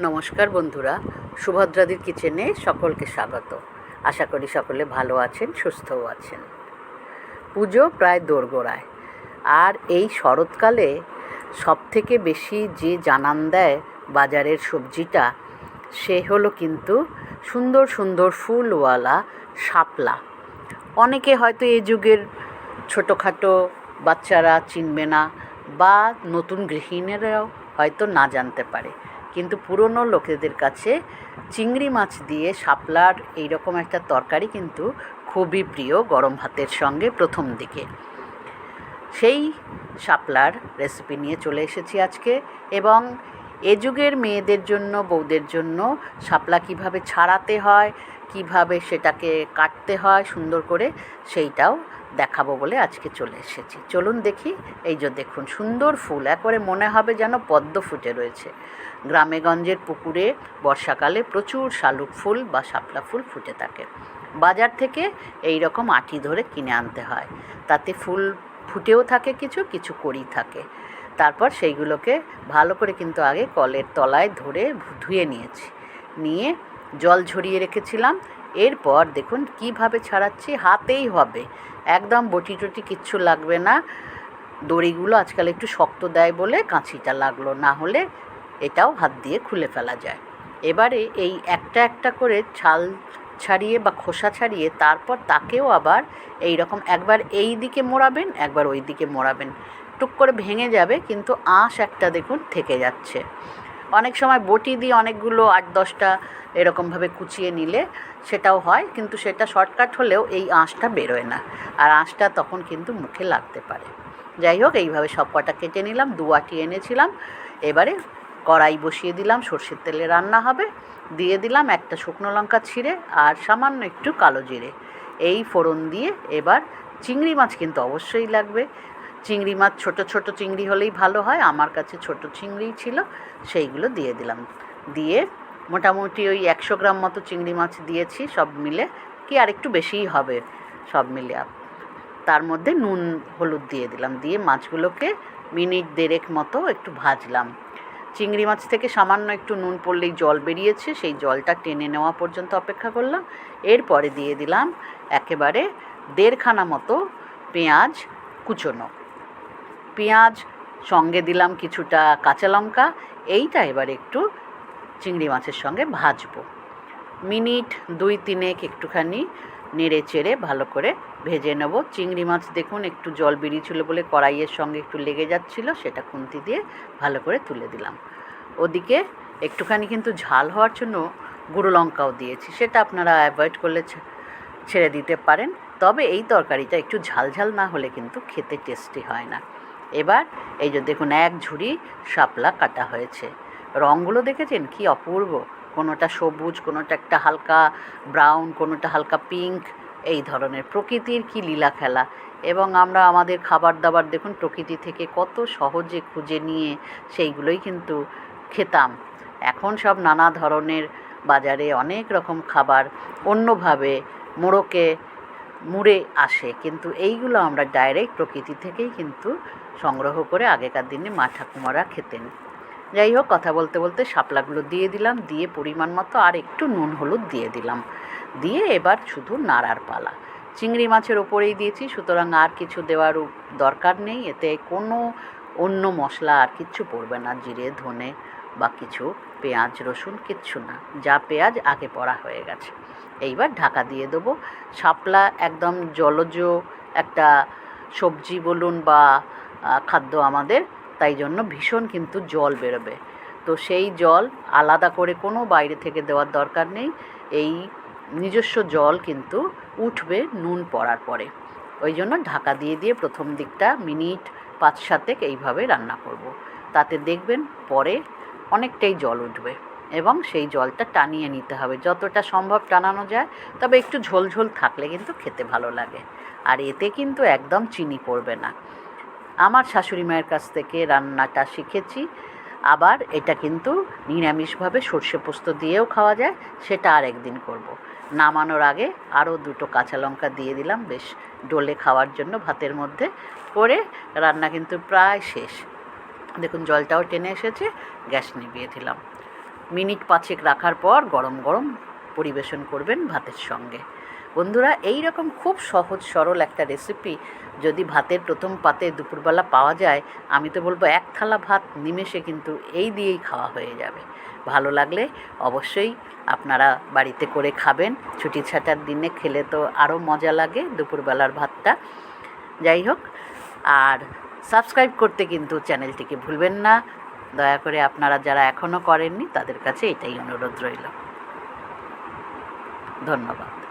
নমস্কার বন্ধুরা, সুভদ্রাদির কিচেনে সকলকে স্বাগত। আশা করি সকলে ভালো আছেন, সুস্থও আছেন। পুজো প্রায় দোরগোড়ায়। আর এই শরৎকালে সবথেকে বেশি যে জানান দেয় বাজারের সবজিটা, সে হলো কিন্তু সুন্দর সুন্দর ফুলওয়ালা শাপলা। অনেকে হয়তো এই যুগের ছোটোখাটো বাচ্চারা চিনবে না বা নতুন গৃহিণীরাও হয়তো না জানতে পারে। কিন্তু পুরনো লোকেদের কাছে চিংড়ি মাছ দিয়ে শাপলার এইরকম একটা তরকারি কিন্তু খুবই প্রিয় গরম ভাতের সঙ্গে প্রথম দিকে। সেই শাপলার রেসিপি নিয়ে চলে এসেছি আজকে এবং এ যুগের মেয়েদের জন্য, বউদের জন্য শাপলা কীভাবে ছাড়াতে হয় কীভাবে সেটাকে কাটতে হয় সুন্দর করে সেইটাও দেখাবো বলে আজকে চলে এসেছি। চলুন দেখি, এই যে দেখুন, সুন্দর ফুল, একবারে মনে হবে যেন পদ্ম ফুটে রয়েছে। গ্রামেগঞ্জের পুকুরে বর্ষাকালে প্রচুর শালুক ফুল বা শাপলা ফুল ফুটে থাকে। বাজার থেকে এই রকম আটি ধরে কিনে আনতে হয়। তাতে ফুল ফুটেও থাকে কিছু কিছু কড়ি থাকে। তারপর সেইগুলোকে ভালো করে কিন্তু আগে কলের তলায় ধরে ধুয়ে নিয়েছি। নিয়ে জল ঝরিয়ে রেখেছিলাম। এরপর দেখুন কীভাবে ছাড়াচ্ছি, হাতেই হবে। একদম বটি টটি কিচ্ছু লাগবে না। দড়িগুলো আজকাল একটু শক্ত দেয় বলে কাঁচিটা লাগল, না হলে এটাও হাত দিয়ে খুলে ফেলা যায়। এবারে এই একটা একটা করে ছাল ছাড়িয়ে বা খোসা ছাড়িয়ে তারপর তাকেও আবার এই রকম একবার এই দিকে মোড়াবেন, একবার ওই দিকে মোড়াবেন। টুক করে ভেঙে যাবে, কিন্তু আঁশ একটা দেখুন থেকে যাচ্ছে। অনেক সময় বটি দিয়ে অনেকগুলো আট দশটা এরকমভাবে কুচিয়ে নিলে সেটাও হয়, কিন্তু সেটা শর্টকাট হলেও এই আঁশটা বেরোয় না। আর আঁশটা তখন কিন্তু মুখে লাগতে পারে। যাই হোক, এইভাবে সব কটা কেটে নিলাম, দু আটি এনেছিলাম। এবারে কড়াই বসিয়ে দিলাম, সর্ষের তেলে রান্না হবে। দিয়ে দিলাম একটা শুকনো লঙ্কা ছিঁড়ে আর সামান্য একটু কালো জিরে। এই ফোড়ন দিয়ে এবার চিংড়ি মাছ কিন্তু অবশ্যই লাগবে। চিংড়ি মাছ, ছোট ছোট চিংড়ি হলেই ভালো হয়। আমার কাছে ছোট চিংড়িই ছিল, সেইগুলো দিয়ে দিলাম। দিয়ে মোটামুটি ওই একশো গ্রাম মতো চিংড়ি মাছ দিয়েছি, সব মিলে। কি আর একটু বেশিই হবে, সব মিলে তার মধ্যে নুন, হলুদ দিয়ে দিলাম। দিয়ে মাছগুলোকে মিনিট দেড়েক মতো একটু ভাজলাম। চিংড়ি মাছ থেকে সামান্য একটু নুন পড়লেই জল বেরিয়েছে, সেই জলটা টেনে নেওয়া পর্যন্ত অপেক্ষা করলাম। এরপরে দিয়ে দিলাম একেবারে দেড়খানা মতো পেঁয়াজ কুচোনো। পেঁয়াজ, সঙ্গে দিলাম কিছুটা কাঁচা লঙ্কা, এইটা এবার একটু চিংড়ি মাছের সঙ্গে ভাজবো। মিনিট দুই তিনেক একটুখানি নেড়ে চেড়ে ভালো করে ভেজে নেব। চিংড়ি মাছ দেখুন একটু জল বেরিয়েছিল বলে কড়াইয়ের সঙ্গে একটু লেগে যাচ্ছিল, সেটা খুন্তি দিয়ে ভালো করে তুলে দিলাম। ওদিকে একটুখানি কিন্তু ঝাল হওয়ার জন্য গুঁড়ো লঙ্কাও দিয়েছি, সেটা আপনারা অ্যাভয়েড করলে ছেড়ে দিতে পারেন। তবে এই তরকারিটা একটু ঝাল ঝাল না হলে কিন্তু খেতে টেস্টি হয় না। এবার এই যে দেখুন, এক ঝুড়ি শাপলা কাটা হয়েছে। রঙগুলো দেখেছেন? কি অপূর্ব। কোনোটা সবুজ, কোনোটা একটা হালকা ব্রাউন, কোনোটা হালকা পিঙ্ক, এই ধরনের প্রকৃতির কি লীলা খেলা। এবং আমরা আমাদের খাবার দাবার দেখুন, প্রকৃতি থেকে কত সহজে খুঁজে নিয়ে সেইগুলোই কিন্তু খেতাম। এখন সব নানা ধরনের বাজারে অনেক রকম খাবার অন্যভাবে মোড়কে মুড়ে আসে, কিন্তু এইগুলো আমরা ডাইরেক্ট প্রকৃতি থেকেই কিন্তু সংগ্রহ করে আগেকার দিনে মা ঠাকুমারা খেতেন। যাই হোক, কথা বলতে বলতে শাপলাগুলো দিয়ে দিলাম, দিয়ে পরিমাণ মতো আর একটু নুন হলুদ দিয়ে দিলাম। দিয়ে এবার শুধু নাড়ার পালা। চিংড়ি মাছের ওপরেই দিয়েছি, সুতরাং আর কিছু দেওয়ার দরকার নেই। এতে কোনো অন্য মশলা আর কিছু পড়বে না, জিরে, ধনে বা কিছু। পেঁয়াজ, রসুন, কিচ্ছু না। যা পেঁয়াজ আগে পড়া হয়ে গেছে। এইবার ঢাকা দিয়ে দেবো। শাপলা একদম জলজ একটা সবজি বলুন বা খাদ্য আমাদের। তাই জন্য ভীষণ কিন্তু জল বেরোবে। তো সেই জল আলাদা করে কোনো বাইরে থেকে দেওয়ার দরকার নেই। এই নিজস্ব জল কিন্তু উঠবে নুন পড়ার পরে। ওই জন্য ঢাকা দিয়ে দিয়ে প্রথম দিকটা মিনিট পাঁচ সাতেক এইভাবে রান্না করব। তাতে দেখবেন পরে অনেকটাই জল উঠবে এবং সেই জলটা টানিয়ে নিতে হবে। যতটা সম্ভব টানানো যায়, তবে একটু ঝোল ঝোল থাকলে কিন্তু খেতে ভালো লাগে। আর এতে কিন্তু একদম চিনি পড়বে না। আমার শাশুড়ি মায়ের কাছ থেকে রান্নাটা শিখেছি। আবার এটা কিন্তু নিরামিষভাবে সর্ষে পোস্ত দিয়েও খাওয়া যায়, সেটা আর একদিন করব। নামানোর আগে আরও দুটো কাঁচা লঙ্কা দিয়ে দিলাম, বেশ ডোলে খাওয়ার জন্য ভাতের মধ্যে করে রান্না কিন্তু প্রায় শেষ। দেখুন, জলটাও টেনে এসেছে, গ্যাস নিভিয়ে দিলাম। মিনিট পাঁচেক রাখার পর গরম গরম পরিবেশন করবেন ভাতের সঙ্গে। বন্ধুরা এই রকম খুব সহজ সরল একটা রেসিপি যদি ভাতের প্রথম পাতে দুপুরবেলা পাওয়া যায়, আমি তো বলব এক থালা ভাত নিমেষে কিন্তু এই দিয়েই খাওয়া হয়ে যাবে। ভালো লাগলে অবশ্যই আপনারা বাড়িতে করে খাবেন। ছুটি ছাটার দিনে খেলে তো আরও মজা লাগে দুপুরবেলার ভাতটা। যাই হোক, আর সাবস্ক্রাইব করতে কিন্তু চ্যানেলটিকে ভুলবেন না। দয়া করে আপনারা যারা এখনও করেননি, তাদের কাছে এটাই অনুরোধ রইল। ধন্যবাদ।